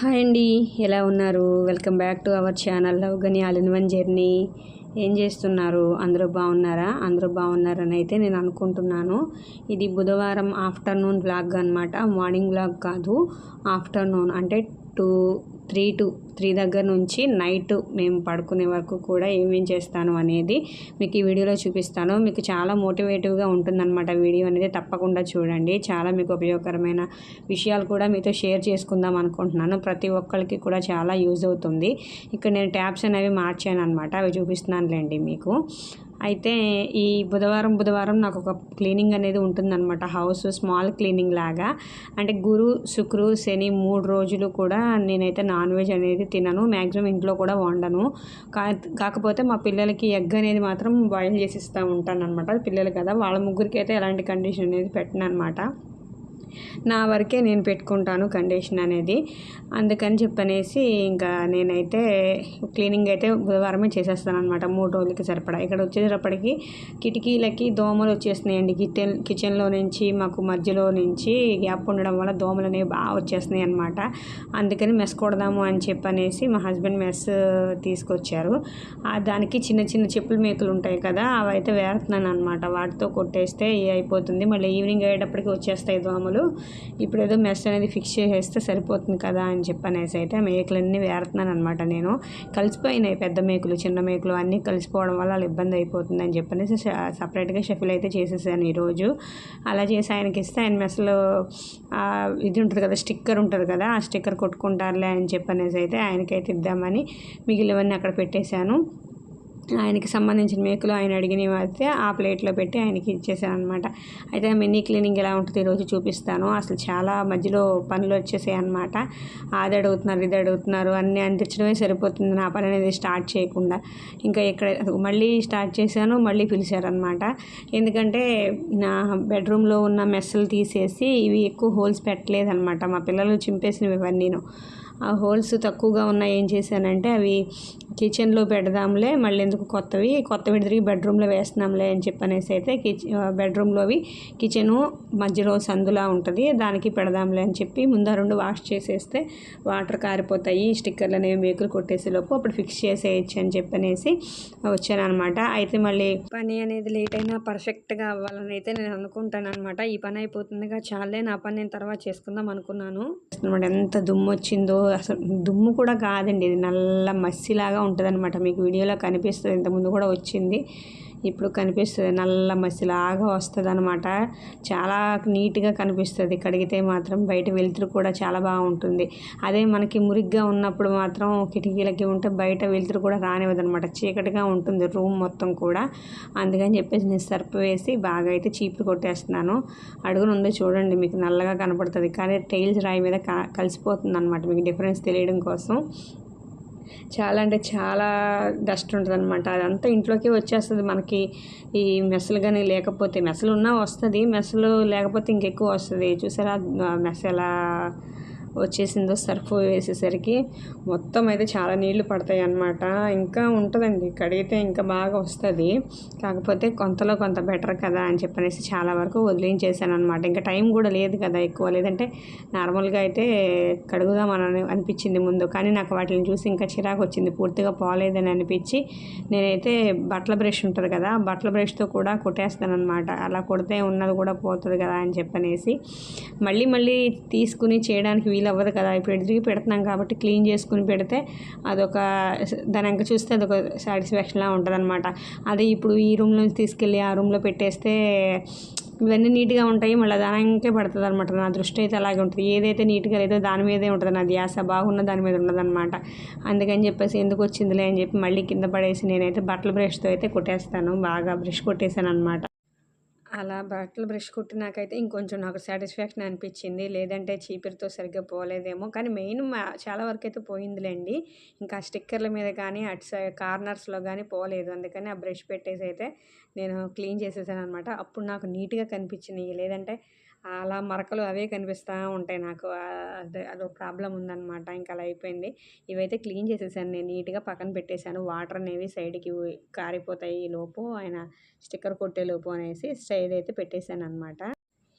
Hi అండి ఎలా ఉన్నారు? Welcome back to our channel love Gani all in one journey. ఏం చేస్తున్నారు? అందరూ బాగున్నారా? అందరూ బాగున్నారని అయితే నేను అనుకుంటున్నాను. ఇది బుధవారం ఆఫ్టర్నూన్ బ్లాగ్ అనమాట మార్నింగ్ బ్లాగ్ కాదు ఆఫ్టర్నూన్ అంటే టూ త్రీ టు త్రీ దగ్గర నుంచి నైట్ మేము పడుకునే వరకు కూడా ఏమేం చేస్తాను అనేది మీకు ఈ వీడియోలో చూపిస్తాను. మీకు చాలా మోటివేటివ్గా ఉంటుందన్నమాట వీడియో అనేది. తప్పకుండా చూడండి. చాలా మీకు ఉపయోగకరమైన విషయాలు కూడా మీతో షేర్ చేసుకుందాం అనుకుంటున్నాను. ప్రతి ఒక్కరికి కూడా చాలా యూజ్ అవుతుంది. ఇక్కడ నేను ట్యాబ్స్ అనేవి మార్చాను అనమాట అవి చూపిస్తున్నానులేండి మీకు. అయితే ఈ బుధవారం బుధవారం నాకు ఒక క్లీనింగ్ అనేది ఉంటుందన్నమాట. హౌస్ స్మాల్ క్లీనింగ్ లాగా. అంటే గురు శుక్రు శని మూడు రోజులు కూడా నేనైతే నాన్ వెజ్ అనేది తినను. మ్యాక్సిమం ఇంట్లో కూడా వండను. కా కాకపోతే మా పిల్లలకి ఎగ్ అనేది మాత్రం బాయిల్ చేసి ఇస్తూ ఉంటాను అనమాట పిల్లలు కదా వాళ్ళ ముగ్గురికి అయితే ఎలాంటి కండిషన్ అనేది పెట్టను అనమాట నా వరకే నేను పెట్టుకుంటాను కండిషన్ అనేది. అందుకని చెప్పనేసి ఇంకా నేనైతే క్లీనింగ్ అయితే బుధవారమే చేసేస్తాను అనమాట మూడు రోజులకి సరిపడా. ఇక్కడ వచ్చేటప్పటికి కిటికీలకి దోమలు వచ్చేస్తున్నాయండి. కిచెన్ కిచెన్లో నుంచి మాకు మధ్యలో నుంచి గ్యాప్ ఉండడం వల్ల దోమలు అనేవి బాగా వచ్చేస్తున్నాయి అనమాట అందుకని మెస్ కొడదాము అని చెప్పనేసి మా హస్బెండ్ మెస్ తీసుకొచ్చారు. దానికి చిన్న చిన్న చెప్పులు మేకలు ఉంటాయి కదా అవి అయితే వేరుతున్నాను అనమాట వాటితో కొట్టేస్తే అయిపోతుంది. మళ్ళీ ఈవినింగ్ అయ్యేటప్పటికి వచ్చేస్తాయి దోమలు. ఇప్పుడు ఏదో మెస్ అనేది ఫిక్స్ చేసేస్తే సరిపోతుంది కదా అని చెప్పనేసి అయితే మేకలన్నీ వేరుతున్నాను అనమాట నేను. కలిసిపోయినాయి పెద్ద మేకులు చిన్న మేకులు అన్నీ కలిసిపోవడం వల్ల వాళ్ళు ఇబ్బంది అయిపోతుంది అని చెప్పనేసి సపరేట్గా షఫిల్ అయితే చేసేసాను ఈరోజు. అలా చేసి ఆయనకి ఇస్తే ఆయన మెస్లో ఇది ఉంటుంది కదా స్టిక్కర్ ఉంటుంది కదా ఆ స్టిక్కర్ కొట్టుకుంటారులే అని చెప్పనేసి అయితే ఆయనకైతే ఇద్దామని మిగిలివన్నీ అక్కడ పెట్టేశాను. ఆయనకి సంబంధించిన మేకులు ఆయన అడిగినవి అయితే ఆ ప్లేట్లో పెట్టి ఆయనకి ఇచ్చేసాను అనమాట అయితే మినీ క్లీనింగ్ ఎలా ఉంటుంది ఈరోజు చూపిస్తాను. అసలు చాలా మధ్యలో పనులు వచ్చేసాయి అనమాట అది అడుగుతున్నారు ఇది అడుగుతున్నారు అన్నీ అందించడమే సరిపోతుంది. నా పని అనేది స్టార్ట్ చేయకుండా. ఇంకా ఇక్కడ మళ్ళీ స్టార్ట్ చేశాను మళ్ళీ పిలిచారనమాట ఎందుకంటే నా బెడ్రూమ్లో ఉన్న మెస్సులు తీసేసి ఇవి ఎక్కువ హోల్స్ పెట్టలేదనమాట మా పిల్లలు చింపేసినవి ఇవన్నీను. ఆ హోల్స్ తక్కువగా ఉన్నాయి ఏం చేశానంటే అవి కిచెన్లో పెడదాంలే మళ్ళీ ఎందుకు కొత్తవి? కొత్తవి తిరిగి బెడ్రూమ్లో వేస్తున్నాంలే అని చెప్పనేసి అయితే కిచెన్ బెడ్రూమ్లోవి కిచెను మధ్యలో సందులా ఉంటుంది దానికి పెడదాంలే అని చెప్పి ముందు రెండు వాష్ చేసేస్తే వాటర్ కారిపోతాయి స్టిక్కర్లు అనేవి మేకులు కొట్టేసే లోపు అప్పుడు ఫిక్స్ చేసేయచ్చు అని చెప్పనేసి వచ్చాను అనమాట అయితే మళ్ళీ పని అనేది లేట్ అయినా పర్ఫెక్ట్గా అవ్వాలని అయితే నేను అనుకుంటాను అనమాట ఈ పని అయిపోతుందిగా చాలే నా పని నేను తర్వాత చేసుకుందాం అనుకున్నాను. ఎంత దుమ్ము వచ్చిందో అసలు దుమ్ము కూడా కాదండి. ఇది నల్ల మస్సిలాగా ఉంటుంది అనమాట మీకు వీడియోలో కనిపిస్తుంది. ఇంతకుముందు కూడా వచ్చింది. ఇప్పుడు కనిపిస్తుంది. నల్ల మసిలాగా వస్తుంది అనమాట చాలా నీట్గా కనిపిస్తుంది. కడిగితే మాత్రం బయట వెలుతురు కూడా చాలా బాగుంటుంది. అదే మనకి మురిగ్గా ఉన్నప్పుడు మాత్రం కిటికీలకి ఉంటే బయట వెలుతురు కూడా రానివ్వదనమాట చీకటిగా ఉంటుంది రూమ్ మొత్తం కూడా. అందుకని చెప్పేసి నేను సర్పు వేసి బాగా అయితే చీపురు కొట్టేస్తున్నాను. అడుగునుందో చూడండి మీకు నల్లగా కనపడుతుంది. కానీ టైల్స్ రాయి మీద కలిసిపోతుంది అనమాట మీకు డిఫరెన్స్ తెలియడం కోసం. చాలా అంటే చాలా డస్ట్ ఉంటుంది అనమాట అదంతా ఇంట్లోకి వచ్చేస్తుంది మనకి. ఈ మెస్సులు కానీ లేకపోతే మెస్సులు ఉన్నా వస్తుంది. మెస్సులు లేకపోతే ఇంకెక్కువ వస్తుంది. చూసారా? మెస్ ఎలా వచ్చేసిందో సర్ఫ్ వేసేసరికి మొత్తం అయితే చాలా నీళ్ళు పడతాయి అన్నమాట. ఇంకా ఉంటుందండి కడిగితే ఇంకా బాగా వస్తుంది. కాకపోతే కొంతలో కొంత బెటర్ కదా అని చెప్పనేసి చాలా వరకు వదిలించేసాను అనమాట ఇంకా టైం కూడా లేదు కదా ఎక్కువ. లేదంటే నార్మల్గా అయితే కడుగుదామని అనిపించింది ముందు. కానీ నాకు వాటిని చూసి ఇంకా చిరాకు వచ్చింది. పూర్తిగా పోలేదని అనిపించి నేనైతే బట్టల బ్రష్ ఉంటుంది కదా బట్టల బ్రష్తో కూడా కొట్టేస్తాను అనమాట అలా కొడితే ఉన్నది కూడా పోతుంది కదా అని చెప్పనేసి మళ్ళీ మళ్ళీ తీసుకుని చేయడానికి వీలు అవ్వదు కదా. ఇప్పుడు తిరిగి పెడుతున్నాం కాబట్టి క్లీన్ చేసుకుని పెడితే అదొక దాని వెనక చూస్తే అదొక సాటిస్ఫాక్షన్లా ఉంటుంది అనమాట అదే ఇప్పుడు ఈ రూమ్లో తీసుకెళ్ళి ఆ రూమ్లో పెట్టేస్తే ఇవన్నీ నీట్గా ఉంటాయి మళ్ళీ దానికే పడుతుంది అనమాట నా దృష్టి అయితే అలాగే ఉంటుంది. ఏదైతే నీట్గా లేదో దాని మీదే ఉంటుంది. నా ధ్యాస బాగున్న దాని మీద ఉండదన్నమాట. అందుకని చెప్పేసి ఎందుకు వచ్చిందిలే అని చెప్పి మళ్ళీ కింద పడేసి నేనైతే బట్టల బ్రష్తో అయితే కొట్టేస్తాను. బాగా బ్రష్ కొట్టేసాను అనమాట అలా బట్టలు బ్రష్ కుట్టినాకైతే ఇంకొంచెం నాకు సాటిస్ఫాక్షన్ అనిపించింది లేదంటే చీపిరితో సరిగ్గా పోలేదేమో. కానీ మెయిన్ చాలా వరకు అయితే పోయిందిలేండి. ఇంకా స్టిక్కర్ల మీద కానీ అటు సైడ్ కార్నర్స్లో కానీ పోలేదు. అందుకని ఆ బ్రష్ పెట్టేసి అయితే నేను క్లీన్ చేసేసాను అనమాట అప్పుడు నాకు నీట్గా కనిపించినాయి లేదంటే అలా మరకలు అవే కనిపిస్తూ ఉంటాయి నాకు. అదే అదో ప్రాబ్లం ఉందన్నమాట. ఇంకా అలా అయిపోయింది. ఇవైతే క్లీన్ చేసేసాను నేను. నీట్గా పక్కన పెట్టేశాను. వాటర్ అనేవి సైడ్కి కారిపోతాయి ఈ లోపు. ఆయన స్టిక్కర్ కొట్టే లోపు అనేసి సైడ్ అయితే పెట్టేశాను అనమాట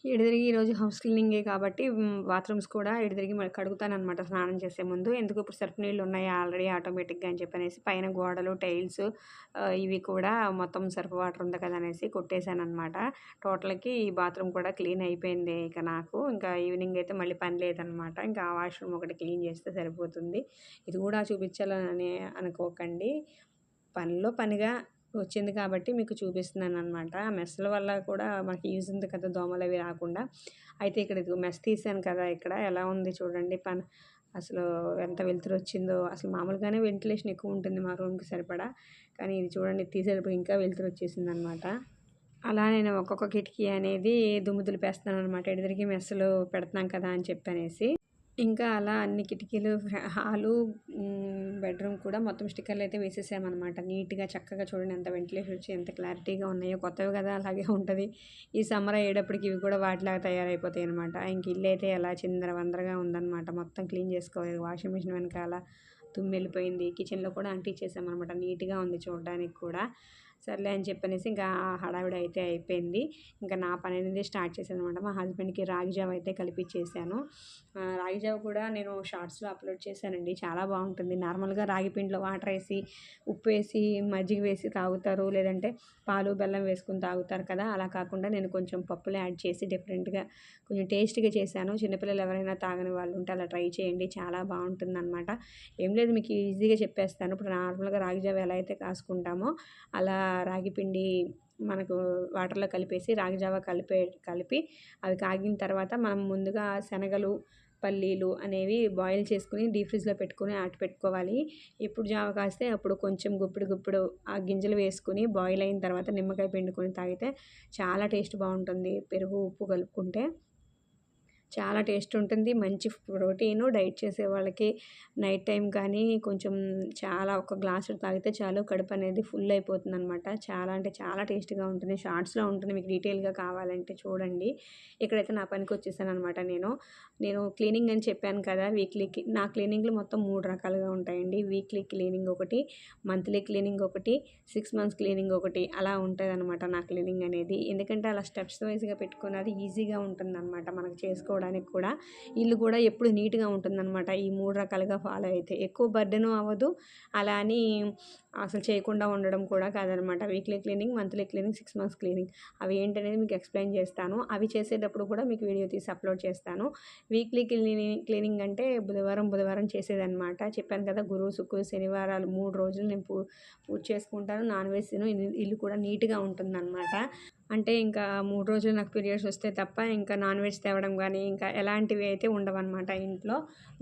ఎడదిరిగి ఈరోజు హౌస్ క్లీనింగే కాబట్టి బాత్రూమ్స్ కూడా ఎడదిరిగి మళ్ళీ కడుగుతాను అనమాట స్నానం చేసే ముందు. ఎందుకు ఇప్పుడు సర్ఫ్ నీళ్ళు ఉన్నాయి ఆల్రెడీ ఆటోమేటిక్గా అని చెప్పనేసి పైన గోడలు టైల్స్ ఇవి కూడా మొత్తం సర్ఫ్ వాటర్ ఉంది కదా అనేసి కొట్టేశాను అనమాట టోటల్కి ఈ బాత్రూమ్ కూడా క్లీన్ అయిపోయింది ఇక నాకు. ఇంకా ఈవినింగ్ అయితే మళ్ళీ పని లేదనమాట ఇంకా ఆ వాష్రూమ్ ఒకటి క్లీన్ చేస్తే సరిపోతుంది. ఇది కూడా చూపించాలని అనుకోకండి. పనిలో పనిగా వచ్చింది కాబట్టి మీకు చూపిస్తున్నాను అనమాట మెస్ల వల్ల కూడా మనకి యూజ్ ఉంది కదా దోమలు అవి రాకుండా. అయితే ఇక్కడ మెస్ తీసాను కదా ఇక్కడ. ఎలా ఉంది చూడండి పని. అసలు ఎంత వెలుతురు వచ్చిందో. అసలు మామూలుగానే వెంటిలేషన్ ఎక్కువ ఉంటుంది మా రూమ్కి సరిపడా. కానీ ఇది చూడండి తీసేటప్పుడు ఇంకా వెలుతురు వచ్చేసింది అనమాట అలా నేను ఒక్కొక్క కిటికీ అనేది దుమ్ము దులిపేస్తున్నాను అనమాట ఎదురికి మెస్సులు పెడుతున్నాం కదా అని చెప్పనేసి. ఇంకా అలా అన్ని కిటికీలు హాలు బెడ్రూమ్ కూడా మొత్తం స్టిక్కర్లు అయితే వేసేసామన్నమాట. నీట్గా చక్కగా చూడండి ఎంత వెంటిలేషన్ వచ్చి ఎంత క్లారిటీగా ఉన్నాయో. కొత్తవి కదా అలాగే ఉంటుంది. ఈ సమ్మర్ అయ్యేటప్పటికి ఇవి కూడా వాటిలాగా తయారైపోతాయి అనమాట ఇంక ఇల్లు అయితే ఎలా చిందరవందరగా ఉందన్నమాట. మొత్తం క్లీన్ చేసుకోవాలి. వాషింగ్ మిషన్ వెనకాల తుమ్మెళ్ళిపోయింది. కిచెన్లో కూడా అంటించేసామన్నమాట నీట్గా ఉంది చూడడానికి కూడా. సర్లే అని చెప్పనేసి ఇంకా హడావిడి అయితే అయిపోయింది. ఇంకా నా పని అనేది స్టార్ట్ చేశాను అనమాట మా హస్బెండ్కి రాగి జావ అయితే కలిపించేసాను రాగి జావ కూడా నేను షార్ట్స్లో అప్లోడ్ చేశానండి. చాలా బాగుంటుంది. నార్మల్గా రాగి పిండిలో వాటర్ వేసి ఉప్పు వేసి మజ్జిగ వేసి తాగుతారు. లేదంటే పాలు బెల్లం వేసుకుని తాగుతారు కదా! అలా కాకుండా నేను కొంచెం పప్పులు యాడ్ చేసి డిఫరెంట్గా కొంచెం టేస్ట్గా చేశాను. చిన్నపిల్లలు ఎవరైనా తాగని వాళ్ళు ఉంటే అలా ట్రై చేయండి. చాలా బాగుంటుంది అనమాట ఏం లేదు మీకు ఈజీగా చెప్పేస్తాను. ఇప్పుడు నార్మల్గా రాగి జావ ఎలా అయితే కాసుకుంటామో అలా రాగిపిండి మనకు వాటర్లో కలిపేసి రాగిజావ కలిపే కలిపి అవి కాగిన తర్వాత మనం ముందుగా శనగలు పల్లీలు అనేవి బాయిల్ చేసుకుని డీప్ ఫ్రిడ్జ్లో పెట్టుకుని ఆట పెట్టుకోవాలి. ఎప్పుడు జావ కాస్తే అప్పుడు కొంచెం గుప్పుడు గుప్పుడు ఆ గింజలు వేసుకుని బాయిల్ అయిన తర్వాత నిమ్మకాయ పిండుకొని తాగితే చాలా టేస్ట్ బాగుంటుంది. పెరుగు ఉప్పు కలుపుకుంటే. చాలా టేస్ట్ ఉంటుంది. మంచి ప్రోటీను డైట్ చేసే వాళ్ళకి నైట్ టైం కానీ కొంచెం చాలా ఒక గ్లాసు తాగితే చాలు కడుపు అనేది ఫుల్ అయిపోతుంది అనమాట చాలా అంటే చాలా టేస్ట్గా ఉంటుంది. షార్ట్స్లో ఉంటుంది. మీకు డీటెయిల్గా కావాలంటే చూడండి. ఇక్కడైతే నా పనికి వచ్చేసాను అనమాట నేను. నేను క్లీనింగ్ అని చెప్పాను కదా వీక్లీకి నా క్లీనింగ్లు మొత్తం మూడు రకాలుగా ఉంటాయండి. వీక్లీ క్లీనింగ్ ఒకటి మంత్లీ క్లీనింగ్ ఒకటి సిక్స్ మంత్స్ క్లీనింగ్ ఒకటి అలా ఉంటుంది అనమాట నా క్లీనింగ్ అనేది. ఎందుకంటే అలా స్టెప్స్ వైజ్గా పెట్టుకున్నది ఈజీగా ఉంటుంది అనమాట మనకు చేసుకోవడం చేసుకోవడానికి కూడా ఇల్లు కూడా ఎప్పుడు నీట్గా ఉంటుందన్నమాట. ఈ మూడు రకాలుగా ఫాలో అయితే. ఎక్కువ బర్డెను అవ్వదు. అలా అని అసలు చేయకుండా ఉండడం కూడా కాదనమాట weekly cleaning monthly cleaning six months cleaning. అవి ఏంటనేది మీకు ఎక్స్ప్లెయిన్ చేస్తాను. అవి చేసేటప్పుడు కూడా మీకు వీడియో తీసి అప్లోడ్ చేస్తాను. వీక్లీ క్లీనింగ్ క్లీనింగ్ అంటే బుధవారం బుధవారం చేసేదనమాట చెప్పాను కదా గురువు శుక్రు శనివారాలు మూడు రోజులు నేను పూ పూజ చేసుకుంటాను. నాన్ వెజ్ ఇల్లు కూడా నీట్గా ఉంటుందన్నమాట. అంటే ఇంకా మూడు రోజులు నాకు పీరియడ్స్ వస్తే తప్ప ఇంకా నాన్ వెజ్ తేవడం కానీ ఇంకా ఎలాంటివి అయితే ఉండవన్నమాట ఇంట్లో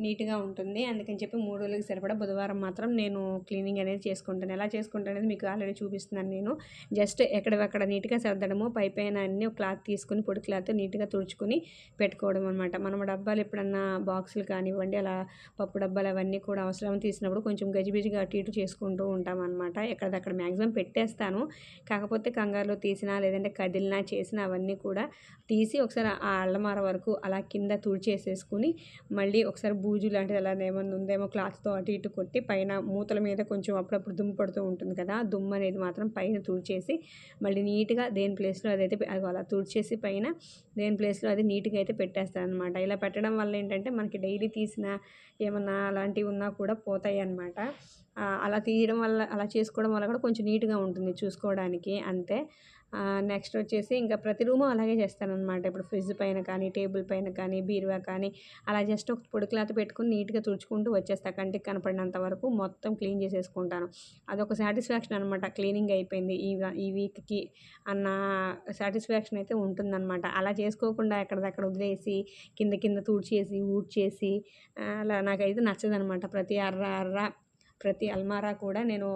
నీట్గా ఉంటుంది. అందుకని చెప్పి మూడు రోజులకి సరిపడా బుధవారం మాత్రం నేను క్లీనింగ్ అనేది చేసుకుంటాను. ఎలా చేసుకుంటాను అనేది మీకు ఆల్రెడీ చూపిస్తున్నాను నేను. జస్ట్ ఎక్కడెక్కడ నీట్గా సర్దడము పై పైన అన్ని ఒక క్లాత్ తీసుకుని పొడి క్లాత్ నీట్గా తుడుచుకుని పెట్టుకోవడం అనమాట మనం డబ్బాలు ఎప్పుడన్నా బాక్సులు కానివ్వండి అలా పప్పు డబ్బాలు అవన్నీ కూడా అవసరం తీసినప్పుడు కొంచెం గజిబిజిగా అటు ఇటు చేసుకుంటూ ఉంటాం అనమాట ఎక్కడదక్కడ మ్యాక్సిమం పెట్టేస్తాను. కాకపోతే కంగారులో తీసినా లేదంటే కదిలినా చేసిన అవన్నీ కూడా తీసి ఒకసారి ఆ అల్లమార వరకు అలా కింద తుడిచేసేసుకుని మళ్ళీ ఒకసారి బూజు లాంటిది అలా ఏమన్నా ఉందేమో క్లాత్తో అటు ఇటు కొట్టి పైన మూతల మీద కొంచెం అప్పుడప్పుడు దుమ్ము పడుతూ ఉంటుంది కదా దుమ్ము అనేది మాత్రం పైన తుడిచేసి మళ్ళీ నీట్గా దేని ప్లేస్లో అదైతే అది అలా తుడిచేసి పైన దేని ప్లేస్లో అది నీట్గా అయితే పెట్టేస్తాను అనమాట ఇలా పెట్టడం వల్ల ఏంటంటే మనకి డైలీ తీసిన ఏమన్నా అలాంటివి ఉన్నా కూడా పోతాయి అనమాట అలా తీయడం వల్ల అలా చేసుకోవడం వల్ల కూడా కొంచెం నీట్గా ఉంటుంది చూసుకోవడానికి అంతే. నెక్స్ట్ వచ్చేసి ఇంకా ప్రతి రూము అలాగే చేస్తానన్నమాట. ఇప్పుడు ఫ్రిడ్జ్ పైన కానీ టేబుల్ పైన కానీ బీరువా కానీ అలా జస్ట్ ఒక పొడి క్లాత్ పెట్టుకుని నీట్గా తుడుచుకుంటూ వచ్చేస్తా. కంటికి కనపడినంత వరకు మొత్తం క్లీన్ చేసేసుకుంటాను. అదొక సాటిస్ఫాక్షన్ అనమాట క్లీనింగ్ అయిపోయింది. ఈ ఈ వీక్కి అన్న సాటిస్ఫాక్షన్ అయితే ఉంటుందన్నమాట. అలా చేసుకోకుండా ఎక్కడిదక్కడ వదిలేసి కింద కింద తుడిచేసి ఊడ్చేసి అలా నాకైతే నచ్చదనమాట ప్రతి అర్ర అర్ర ప్రతి అల్మారా కూడా నేను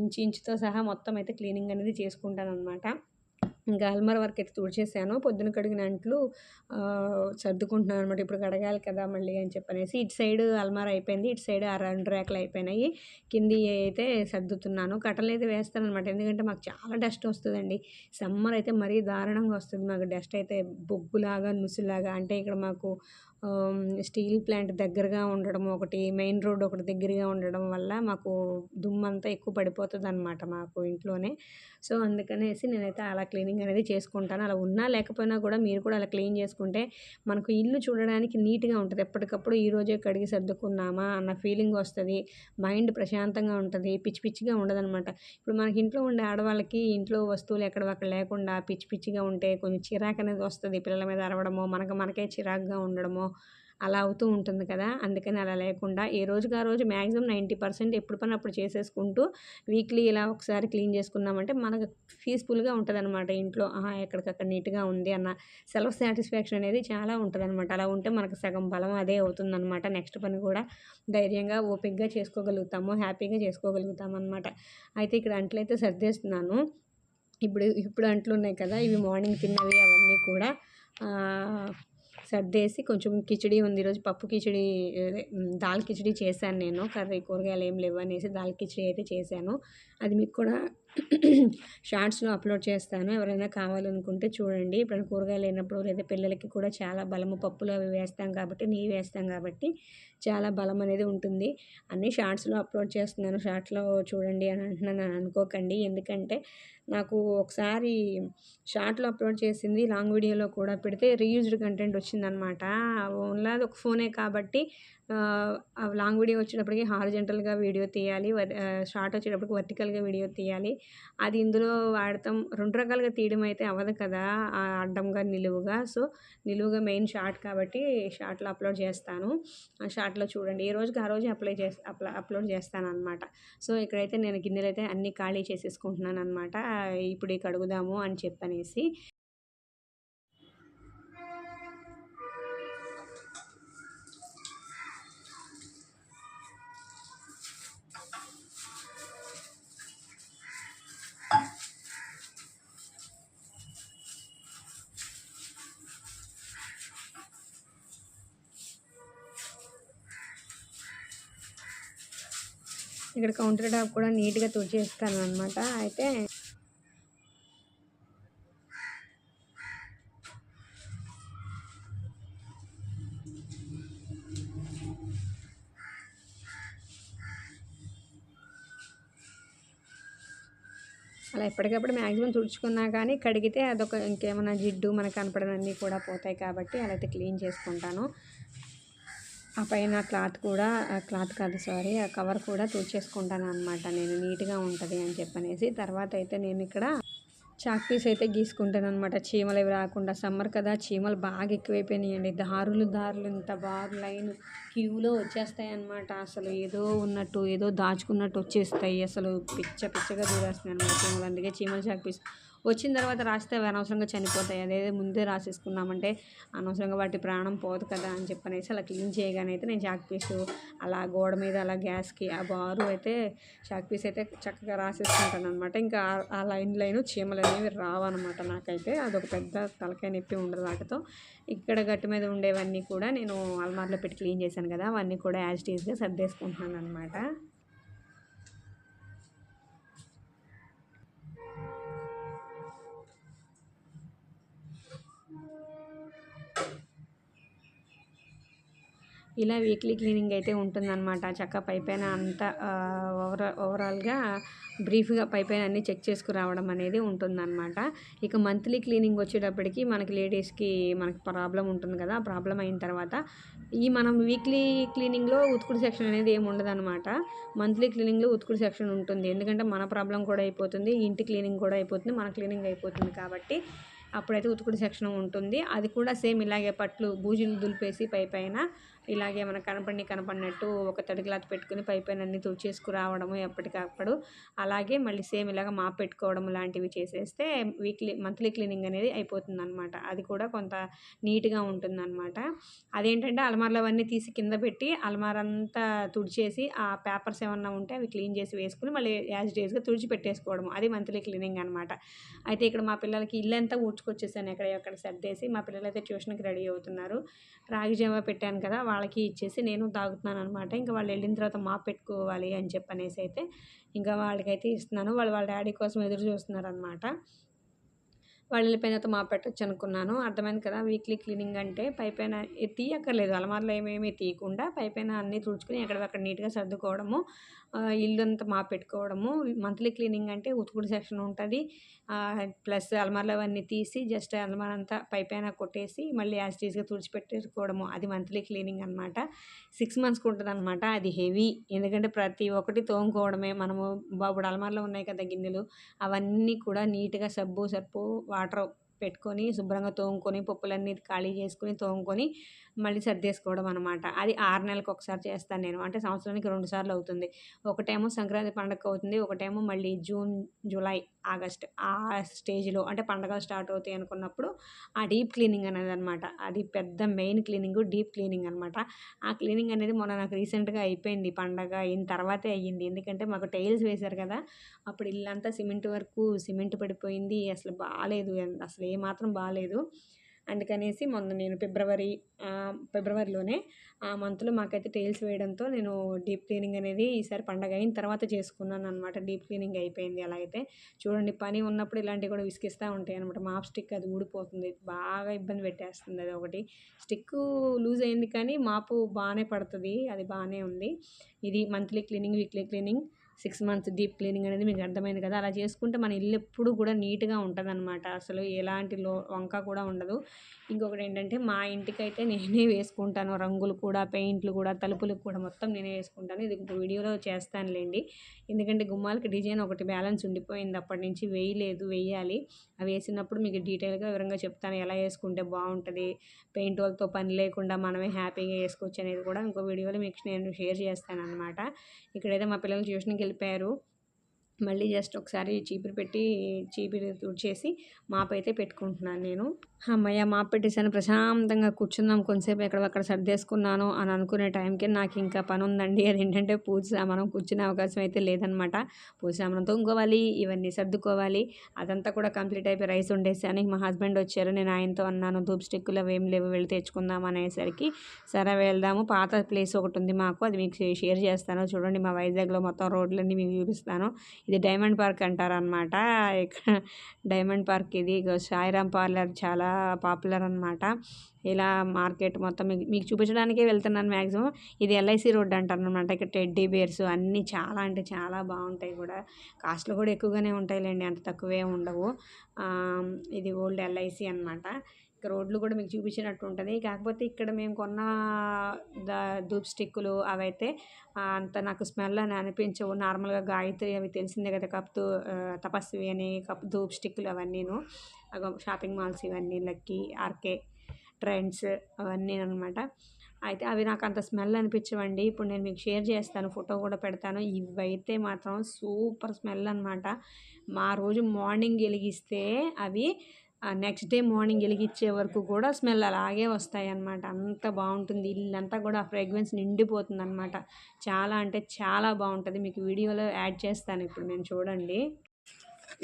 ఇంచు ఇంచుతో సహా మొత్తం అయితే క్లీనింగ్ అనేది చేసుకుంటాను అనమాట ఇంకా అల్మార వరకు అయితే తుడిచేసాను. పొద్దున కడిగిన అంట్లు సర్దుకుంటున్నాను అనమాట ఇప్పుడు కడగాలి కదా మళ్ళీ అని చెప్పనేసి ఇటు సైడ్ అల్మార అయిపోయింది. ఇటు సైడ్ ఆ రెండు ర్యాక్లు అయిపోయినాయి. కింది అయితే సర్దుతున్నాను. కట్టలు అయితే వేస్తాను అనమాట ఎందుకంటే మాకు చాలా డస్ట్ వస్తుందండి. సమ్మర్ అయితే మరీ దారుణంగా వస్తుంది. మాకు డస్ట్ అయితే బొగ్గులాగా నుసులాగా అంటే ఇక్కడ మాకు స్టీల్ ప్లాంట్ దగ్గరగా ఉండడం ఒకటి మెయిన్ రోడ్ ఒకటి దగ్గరగా ఉండడం వల్ల మాకు దుమ్మంతా ఎక్కువ పడిపోతుంది అనమాట మాకు ఇంట్లోనే. సో అందుకనేసి నేనైతే అలా క్లీనింగ్ అనేది చేసుకుంటాను. అలా ఉన్నా లేకపోయినా కూడా మీరు కూడా అలా క్లీన్ చేసుకుంటే మనకు ఇల్లు చూడడానికి నీట్గా ఉంటుంది. ఎప్పటికప్పుడు ఈరోజే కడిగి సర్దుకున్నామా అన్న ఫీలింగ్ వస్తుంది. మైండ్ ప్రశాంతంగా ఉంటుంది. పిచ్చి పిచ్చిగా ఉండదనమాట ఇప్పుడు మనకి ఇంట్లో ఉండే ఆడవాళ్ళకి ఇంట్లో వస్తువులు ఎక్కడ అక్కడ లేకుండా పిచ్చి పిచ్చిగా ఉంటే కొంచెం చిరాకు అనేది వస్తుంది. పిల్లల మీద అరవడమో మనకు మనకే చిరాకుగా ఉండడమో అలా అవుతూ ఉంటుంది కదా! అందుకని అలా లేకుండా ఏ రోజుకి ఆ రోజు మ్యాక్సిమం నైంటీ పర్సెంట్ ఎప్పుడు పని అప్పుడు చేసేసుకుంటూ వీక్లీ ఇలా ఒకసారి క్లీన్ చేసుకున్నామంటే మనకు పీస్ఫుల్గా ఉంటుంది అనమాట ఇంట్లో ఎక్కడికక్కడ నీట్గా ఉంది అన్న సెల్ఫ్ సాటిస్ఫాక్షన్ అనేది చాలా ఉంటుంది అనమాట అలా ఉంటే మనకు సగం బలం అదే అవుతుంది అనమాట నెక్స్ట్ పని కూడా ధైర్యంగా ఓపిక్గా చేసుకోగలుగుతాము హ్యాపీగా చేసుకోగలుగుతాము అనమాట అయితే ఇక్కడ అంట్లయితే సర్దేస్తున్నాను. ఇప్పుడు ఇప్పుడు అంట్లు ఉన్నాయి కదా! ఇవి మార్నింగ్ తిన్నవి అవన్నీ కూడా సర్దేసి కొంచెం కిచిడి ఉంది. ఈరోజు పప్పు కిచిడి దాల్ కిచిడి చేశాను నేను. కర్రీ కూరగాయలు ఏం లేవు అనేసి దాల్ కిచిడి అయితే చేశాను. అది మీకు కూడా షార్ట్స్లో అప్లోడ్ చేస్తాను. ఎవరైనా కావాలనుకుంటే చూడండి. ఇప్పుడు కూరగాయలు లేనప్పుడు లేదా పిల్లలకి కూడా చాలా బలము పప్పులు అవి వేస్తాం కాబట్టి నెయ్యి వేస్తాం కాబట్టి చాలా బలం అనేది ఉంటుంది. అన్నీ షార్ట్స్లో అప్లోడ్ చేస్తున్నాను. షార్ట్లో చూడండి అని అంటున్నాను అనుకోకండి. ఎందుకంటే నాకు ఒకసారి షార్ట్లో అప్లోడ్ చేసింది లాంగ్ వీడియోలో కూడా పెడితే రీయూజ్డ్ కంటెంట్ వచ్చిందనమాట. ఓన్లా అది ఒక ఫోనే కాబట్టి లాంగ్ వీడియో వచ్చేటప్పటికి హారిజెంటల్గా వీడియో తీయాలి షార్ట్ వచ్చేటప్పటికి వర్టికల్గా వీడియో తీయాలి. అది ఇందులో వాడతాం. రెండు రకాలుగా తీయడం అయితే అవ్వదు కదా అడ్డంగా నిలువుగా. సో నిలువుగా మెయిన్ షార్ట్ కాబట్టి షార్ట్లో అప్లోడ్ చేస్తాను. ఆ షార్ట్లో చూడండి. ఏ రోజుకి ఆ రోజు అప్లై చేసి అప్లోడ్ చేస్తాను అనమాట సో ఇక్కడైతే నేను గిన్నెలు అయితే అన్నీ ఖాళీ చేసేసుకుంటున్నాను అనమాట ఇప్పుడు కడుగుదాము అని చెప్పనేసి ఇక్కడ కౌంటర్ టాప్ కూడా నీట్గా తుడిచేస్తాను అనమాట అయితే అలా ఎప్పటికప్పుడు మ్యాక్సిమం తుడుచుకున్నా కానీ కడిగితే అదొక ఇంకేమైనా జిడ్డు మనకు కనపడనన్నీ కూడా పోతాయి కాబట్టి అలా అయితే క్లీన్ చేసుకుంటాను. ఆ పైన క్లాత్ కూడా క్లాత్ కాదు సారీ ఆ కవర్ కూడా తుడిచేసుకుంటాను అనమాట నేను నీట్గా ఉంటుంది అని చెప్పనేసి. తర్వాత అయితే నేను ఇక్కడ చాక్ పీస్ అయితే గీసుకుంటాను అనమాట చీమలు ఇవి రాకుండా. సమ్మర్ కదా చీమలు బాగా ఎక్కువైపోయినాయండి. దారులు దారులు ఇంత బాగా లైన్ క్యూలో వచ్చేస్తాయి అనమాట అసలు ఏదో ఉన్నట్టు ఏదో దాచుకున్నట్టు వచ్చేస్తాయి. అసలు పిచ్చ పిచ్చగా దూరేస్తున్నాయి అనమాట చీమలు. అందుకే చీమలు చాక్ పీస్ వచ్చిన తర్వాత రాస్తే అవి అనవసరంగా చనిపోతాయి. అదే ముందే రాసేసుకున్నామంటే అనవసరంగా వాటి ప్రాణం పోదు కదా అని చెప్పనేసి అలా క్లీన్ చేయగానే అయితే నేను చాక్ పీసు అలా గోడ మీద అలా గ్యాస్కి ఆ బారు అయితే చాక్ పీస్ అయితే చక్కగా రాసేసుకుంటాను అనమాట ఇంకా ఆ లైన్ లైన్ చీమలు అనేవి రావన్నమాట నాకైతే. అదొక పెద్ద తలకాయ నొప్పి ఉండదు వాటితో. ఇక్కడ గట్టు మీద ఉండేవన్నీ కూడా నేను అల్మార్లో పెట్టి క్లీన్ చేశాను కదా అవన్నీ కూడా యాజ్ టీజ్గా సర్దేసుకుంటున్నాను అనమాట ఇలా వీక్లీ క్లీనింగ్ అయితే ఉంటుందన్నమాట. చక్క పైపైన అంతా ఓవరా ఓవరాల్గా బ్రీఫ్గా పైపైన అన్నీ చెక్ చేసుకురావడం అనేది ఉంటుందన్నమాట. ఇక మంత్లీ క్లీనింగ్ వచ్చేటప్పటికి మనకి లేడీస్కి మనకి ప్రాబ్లం ఉంటుంది కదా ఆ ప్రాబ్లం అయిన తర్వాత ఈ మనం వీక్లీ క్లీనింగ్లో ఉతుకుడు సెక్షన్ అనేది ఏమి ఉండదన్నమాట. మంత్లీ క్లీనింగ్లో ఉతుకుడు సెక్షన్ ఉంటుంది. ఎందుకంటే మన ప్రాబ్లం కూడా అయిపోతుంది ఇంటి క్లీనింగ్ కూడా అయిపోతుంది మన క్లీనింగ్ అయిపోతుంది కాబట్టి అప్పుడైతే ఉతుకుడు సెక్షన్ ఉంటుంది. అది కూడా సేమ్ ఇలాగే పట్లు బూజులు దులిపేసి పై పైన ఇలాగే మనకు కనపడి కనపడినట్టు ఒక తడి క్లాత్ పెట్టుకుని పై పైన అన్ని తుడిచేసుకురావడము ఎప్పటికప్పుడు. అలాగే మళ్ళీ సేమ్ ఇలాగ మాప్ పెట్టుకోవడం లాంటివి చేసేస్తే వీక్లీ మంత్లీ క్లీనింగ్ అనేది అయిపోతుంది అనమాట అది కూడా కొంత నీట్గా ఉంటుంది అనమాట అదేంటంటే అలమార్లు అవన్నీ తీసి కింద పెట్టి అలమారంతా తుడిచేసి ఆ పేపర్స్ ఏమన్నా ఉంటే అవి క్లీన్ చేసి వేసుకుని మళ్ళీ యాజ్ డేస్గా తుడిచి పెట్టేసుకోవడం అది మంత్లీ క్లీనింగ్ అనమాట అయితే ఇక్కడ మా పిల్లలకి ఇల్లంతా ఊడ్చుకొచ్చేసాను ఎక్కడ ఎక్కడ సర్దేసి మా పిల్లలు అయితే ట్యూషన్కి రెడీ అవుతున్నారు. రాగి జావ పెట్టాను కదా వాళ్ళకి ఇచ్చేసి నేను తాగుతున్నాను అనమాట ఇంకా వాళ్ళు వెళ్ళిన తర్వాత మా పెట్టుకోవాలి అని చెప్పనేసి అయితే ఇంకా వాళ్ళకైతే ఇస్తున్నాను. వాళ్ళు వాళ్ళ డాడీ కోసం ఎదురు చూస్తున్నారు అనమాట వాళ్ళు వెళ్ళిపోయిన తర్వాత మా పెట్టొచ్చు అనుకున్నాను. అర్థమైంది కదా వీక్లీ క్లీనింగ్ అంటే పైపైన తీయక్కర్లేదు. అలమార్లో ఏమేమి తీయకుండా పైపైన అన్నీ తుడుచుకుని ఎక్కడికక్కడ నీట్గా సర్దుకోవడము. ఇల్లంతా ఇల్లు అంతా మా పెట్టుకోవడము. మంత్లీ క్లీనింగ్ అంటే ఉతుకుడు సెక్షన్ ఉంటుంది. ప్లస్ అల్మార్లు అవన్నీ తీసి జస్ట్ అల్మార్ అంతా పైపైన కొట్టేసి మళ్ళీ యాజ్ టీజ్గా అది మంత్లీ క్లీనింగ్ అనమాట సిక్స్ మంత్స్కి ఉంటుంది అనమాట అది హెవీ. ఎందుకంటే ప్రతి ఒక్కటి తోముకోవడమే. మనము బాబుడు అల్మార్లో ఉన్నాయి కదా గిన్నెలు. అవన్నీ కూడా నీట్గా సబ్బు సబ్బు వాటర్ పెట్టుకొని శుభ్రంగా తోముకొని పప్పులన్నీ ఖాళీ చేసుకొని తోముకొని మళ్ళీ సర్దేసుకోవడం అనమాట అది ఆరు నెలలకు ఒకసారి చేస్తాను నేను. అంటే సంవత్సరానికి రెండు సార్లు అవుతుంది. ఒకటేమో సంక్రాంతి పండగ అవుతుంది. ఒకటేమో మళ్ళీ జూన్ జూలై ఆగస్ట్ ఆ స్టేజ్లో అంటే పండగలు స్టార్ట్ అవుతాయి అనుకున్నప్పుడు ఆ డీప్ క్లీనింగ్ అనేది అనమాట అది పెద్ద మెయిన్ క్లీనింగ్ డీప్ క్లీనింగ్ అనమాట ఆ క్లీనింగ్ అనేది మొన్న నాకు రీసెంట్గా అయిపోయింది పండగ అయిన తర్వాతే అయ్యింది. ఎందుకంటే మాకు టైల్స్ వేశారు కదా అప్పుడు ఇల్లంతా సిమెంట్ వరకు సిమెంట్ పడిపోయింది అసలు బాగాలేదు అసలు ఏమాత్రం బాగాలేదు అందుకనేసి మొన్న నేను ఫిబ్రవరి ఫిబ్రవరిలోనే ఆ మంత్లో మాకైతే టైల్స్ వేయడంతో నేను డీప్ క్లీనింగ్ అనేది ఈసారి పండగ అయిన తర్వాత చేసుకున్నాను అనమాట డీప్ క్లీనింగ్ అయిపోయింది అలా అయితే. చూడండి పని ఉన్నప్పుడు ఇలాంటివి కూడా విసిగిస్తూ ఉంటాయి అనమాట మాప్ స్టిక్ అది ఊడిపోతుంది. బాగా ఇబ్బంది పెట్టేస్తుంది అది ఒకటి. స్టిక్ లూజ్ అయింది కానీ మాపు బాగానే పడుతుంది. అది బాగానే ఉంది. ఇది monthly cleaning weekly cleaning. Six months deep cleaning అనేది మీకు అర్థమైంది కదా. అలా చేసుకుంటే మన ఇల్లు ఎప్పుడు కూడా నీట్గా ఉంటుంది అనమాట అసలు ఎలాంటి లో వంక కూడా ఉండదు. ఇంకొకటి ఏంటంటే మా ఇంటికైతే నేనే వేసుకుంటాను. రంగులు కూడా పెయింట్లు కూడా తలుపులకు కూడా మొత్తం నేనే వేసుకుంటాను. ఇది ఇంకో వీడియోలో చేస్తానులేండి. ఎందుకంటే గుమ్మాలకి డిజైన్ ఒకటి బ్యాలెన్స్ ఉండిపోయింది. అప్పటి నుంచి వేయలేదు వేయాలి. అవి వేసినప్పుడు మీకు డీటెయిల్గా వివరంగా చెప్తాను. ఎలా వేసుకుంటే బాగుంటుంది? పెయింట్ వాళ్ళతో పని లేకుండా మనమే హ్యాపీగా వేసుకోవచ్చు అనేది కూడా ఇంకో వీడియోలో మీకు నేను షేర్ చేస్తాను అనమాట ఇక్కడైతే మా పిల్లలు ట్యూషన్కి पैरों మళ్ళీ జస్ట్ ఒకసారి చీపురు పెట్టి చీపురు తుడిచేసి మాప్ అయితే పెట్టుకుంటున్నాను నేను. అమ్మయ్య మాప పెట్టేసాను ప్రశాంతంగా కూర్చుందాం. కొంతసేపు ఎక్కడక్కడ సర్దేసుకున్నాను అని అనుకునే టైంకి నాకు ఇంకా పని ఉందండి అదేంటంటే పూజ సామానం కూర్చునే అవకాశం అయితే లేదనమాట. పూజ సామానం తొంగుకోవాలి ఇవన్నీ సర్దుకోవాలి. అదంతా కూడా కంప్లీట్ అయిపోయి రైస్ ఉండేసాను మా హస్బెండ్ వచ్చారు. నేను ఆయనతో అన్నాను ధూప్ స్టిక్కులు అవి ఏం లేవు. వెళ్ళి తెచ్చుకుందాం అనేసరికి సరే వెళ్దాము. పాత ప్లేస్ ఒకటి ఉంది మాకు. అది మీకు షేర్ చేస్తాను. చూడండి మా వైజాగ్లో మొత్తం రోడ్లన్నీ మీకు చూపిస్తాను. ఇది డైమండ్ పార్క్ అంటారు అనమాట ఇక్కడ డైమండ్ పార్క్ ఇది. సాయిరామ్ పార్లర్ చాలా పాపులర్ అనమాట ఇలా మార్కెట్ మొత్తం మీకు చూపించడానికే వెళ్తున్నాను మ్యాక్సిమం ఇది ఎల్ఐసి రోడ్ అంటారు అనమాట ఇక్కడ టెడ్డీ బేర్స్ అన్నీ చాలా అంటే చాలా బాగుంటాయి కూడా. కాస్ట్లు కూడా ఎక్కువగానే ఉంటాయిలేండి. అంత తక్కువే ఉండవు. ఇది ఓల్డ్ ఎల్ఐసి అనమాట రోడ్లు కూడా మీకు చూపించినట్టు ఉంటుంది. కాకపోతే ఇక్కడ మేము కొన్న ద ధూప్ స్టిక్కులు అవైతే అంత నాకు స్మెల్ అని అనిపించవు. నార్మల్గా గాయత్రి అవి తెలిసిందే కదా కప్ తపస్వి అని కప్ ధూప్ స్టిక్కులు అవన్నీను. షాపింగ్ మాల్స్ ఇవన్నీ లక్కీ ఆర్కే ట్రెండ్స్ అవన్నీ అనమాట అయితే అవి నాకు అంత స్మెల్ అనిపించవండి. ఇప్పుడు నేను మీకు షేర్ చేస్తాను ఫోటో కూడా పెడతాను. ఇవైతే మాత్రం సూపర్ స్మెల్ అనమాట మా రోజు మార్నింగ్ వెలిగిస్తే అవి నెక్స్ట్ డే మార్నింగ్ వెలిగించే వరకు కూడా స్మెల్ అలాగే వస్తాయి అన్నమాట అంత బాగుంటుంది. ఇల్లంతా కూడా ఆ ఫ్రేగ్రెన్స్ నిండిపోతుంది అనమాట చాలా అంటే చాలా బాగుంటుంది. మీకు వీడియోలో యాడ్ చేస్తాను ఇప్పుడు నేను చూడండి.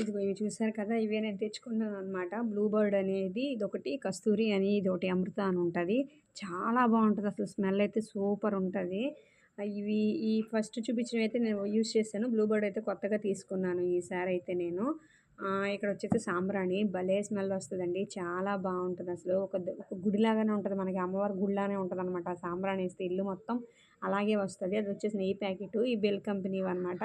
ఇదిగో ఇవి చూసారు కదా? ఇవే నేను తెచ్చుకున్నాను అనమాట బ్లూ బర్డ్ అనేది ఇదొకటి కస్తూరి అని ఇది ఒకటి అమృత అని ఉంటుంది. చాలా బాగుంటుంది. అసలు స్మెల్ అయితే సూపర్ ఉంటుంది. ఇవి ఈ ఫస్ట్ చూపించినవి అయితే నేను యూజ్ చేశాను. బ్లూ బర్డ్ అయితే కొత్తగా తీసుకున్నాను ఈసారి అయితే నేను. ఇక్కడ వచ్చేసి సాంబ్రాణి. భలే స్మెల్ వస్తుందండి. చాలా బాగుంటుంది అసలు ఒక ఒక గుడిలాగానే ఉంటుంది మనకి. అమ్మవారి గుడిలానే ఉంటుంది అనమాట సాంబ్రాణి వేస్తే. ఇల్లు మొత్తం అలాగే వస్తుంది. అది వచ్చేసి నెయ్యి ప్యాకెట్ ఈ బెల్ కంపెనీ అనమాట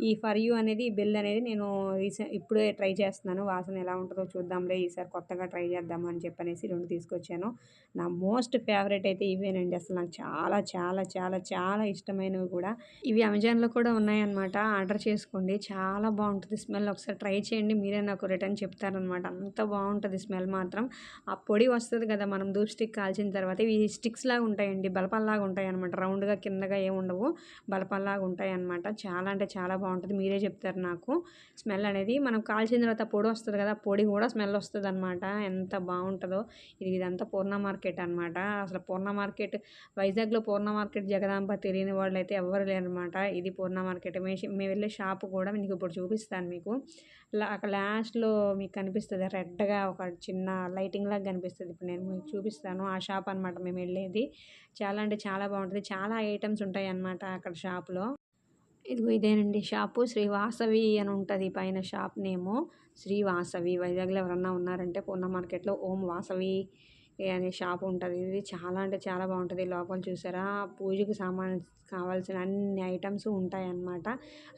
ఈ ఫర్ యూ అనేది ఈ బెల్ అనేది నేను రీసెంట్ ఇప్పుడే ట్రై చేస్తున్నాను. వాసన ఎలా ఉంటుందో చూద్దాంలే ఈసారి కొత్తగా ట్రై చేద్దాము అని చెప్పనేసి రెండు తీసుకొచ్చాను. నా మోస్ట్ ఫేవరెట్ అయితే ఇవేనండి. అసలు నాకు చాలా చాలా చాలా చాలా ఇష్టమైనవి కూడా. ఇవి అమెజాన్లో కూడా ఉన్నాయన్నమాట. ఆర్డర్ చేసుకోండి. చాలా బాగుంటుంది స్మెల్. ఒకసారి ట్రై చేయండి. మీరే నాకు రిటర్న్ చెప్తారనమాట అంత బాగుంటుంది స్మెల్ మాత్రం. ఆ పొడి వస్తుంది కదా మనం ధూప్ స్టిక్ కాల్చిన తర్వాత ఇవి స్టిక్స్ లాగా ఉంటాయండి. బలపల్లాగా ఉంటాయి అనమాట రౌండ్గా కిందగా ఏమి ఉండవు. బలపల్లాగా ఉంటాయి అన్నమాట చాలా అంటే చాలా బాగుంటుంది. మీరే చెప్తారు నాకు. స్మెల్ అనేది మనం కాల్చిన తర్వాత పొడి వస్తుంది కదా పొడి కూడా స్మెల్ వస్తుంది అనమాట ఎంత బాగుంటుందో. ఇది ఇదంతా పూర్ణ మార్కెట్ అనమాట అసలు పూర్ణ మార్కెట్ వైజాగ్లో పూర్ణ మార్కెట్ జగదాంబ తెలియని వాళ్ళు అయితే ఎవ్వరు లేరనమాట ఇది పూర్ణ మార్కెట్. మేము వెళ్ళే షాప్ కూడా మీకు ఇప్పుడు చూపిస్తాను మీకు. అక్కడ లాస్ట్లో మీకు కనిపిస్తుంది రెడ్గా ఒక చిన్న లైటింగ్ లాగా కనిపిస్తుంది. ఇప్పుడు నేను మీకు చూపిస్తాను. ఆ షాప్ అనమాట మేము వెళ్ళేది. చాలా అంటే చాలా బాగుంటుంది. చాలా ఐటమ్స్ ఉంటాయి అన్నమాట అక్కడ షాప్లో. ఇదిగో ఇదేనండి షాపు. శ్రీవాసవి అని ఉంటుంది పైన షాప్ నేము. శ్రీవాసవి వైజాగ్లో ఎవరన్నా ఉన్నారంటే పూర్ణ మార్కెట్లో ఓం వాసవి అనే షాప్ ఉంటుంది. ఇది చాలా అంటే చాలా బాగుంటుంది. లోపల చూసారా? పూజకు సామాన్ కావాల్సిన అన్ని ఐటమ్స్ ఉంటాయన్నమాట.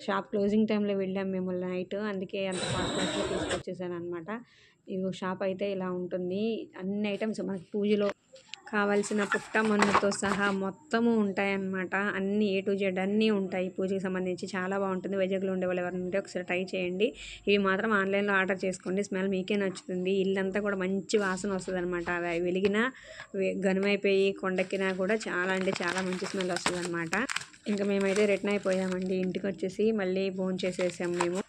షాప్ క్లోజింగ్ టైంలో వెళ్ళాం మేము నైట్. అందుకే అంత ఫాస్ట్గా తీసుకొచ్చేసాను అనమాట ఇది షాప్ అయితే ఇలా ఉంటుంది. అన్ని ఐటమ్స్ మనకి పూజలో కావాల్సిన పుట్ట మన్నుతో సహా మొత్తము ఉంటాయన్నమాట. అన్ని ఏ టు జెడ్ అన్నీ ఉంటాయి. పూజకి సంబంధించి చాలా బాగుంటుంది. వైజాగ్లో ఉండే వాళ్ళు ఎవరైనా ఉంటే ఒకసారి ట్రై చేయండి. ఇవి మాత్రం ఆన్లైన్లో ఆర్డర్ చేసుకోండి. స్మెల్ మీకే నచ్చుతుంది. ఇల్లంతా కూడా మంచి వాసన వస్తుంది అనమాట అవి వెలిగినా గనుమైపోయి కొండెక్కినా కూడా చాలా అంటే చాలా మంచి స్మెల్ వస్తుంది అనమాట ఇంకా మేమైతే రిటర్న్ అయిపోయామండి. ఇంటికి వచ్చేసి మళ్ళీ భోజనం చేసేసాం మేము.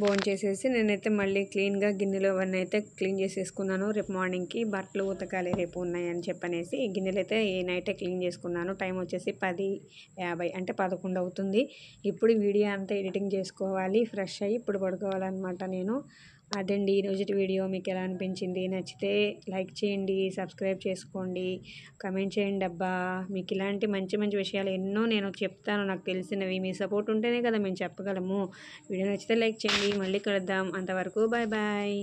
బోన్ చేసేసి నేనైతే మళ్ళీ క్లీన్గా గిన్నెలు అవన్నీ అయితే క్లీన్ చేసేసుకున్నాను. రేపు మార్నింగ్కి బట్టలు ఉతకాలి రేపు ఉన్నాయని చెప్పనేసి గిన్నెలు అయితే ఈ నైటే క్లీన్ చేసుకున్నాను. టైం వచ్చేసి పది యాభై అంటే పదకొండు అవుతుంది. ఇప్పుడు వీడియో అంతా ఎడిటింగ్ చేసుకోవాలి ఫ్రెష్ అయ్యి ఇప్పుడు పడుకోవాలన్నమాట నేను. అదండి ఈరోజు వీడియో. మీకు ఎలా అనిపించింది? నచ్చితే లైక్ చేయండి సబ్స్క్రైబ్ చేసుకోండి. కమెంట్ చేయండి అబ్బా. మీకు ఇలాంటి మంచి మంచి విషయాలు ఎన్నో నేను చెప్తాను. నాకు తెలిసినవి. మీ సపోర్ట్ ఉంటేనే కదా మేము చెప్పగలము. వీడియో నచ్చితే లైక్ చేయండి. మళ్ళీ కలుద్దాం. అంతవరకు బాయ్ బాయ్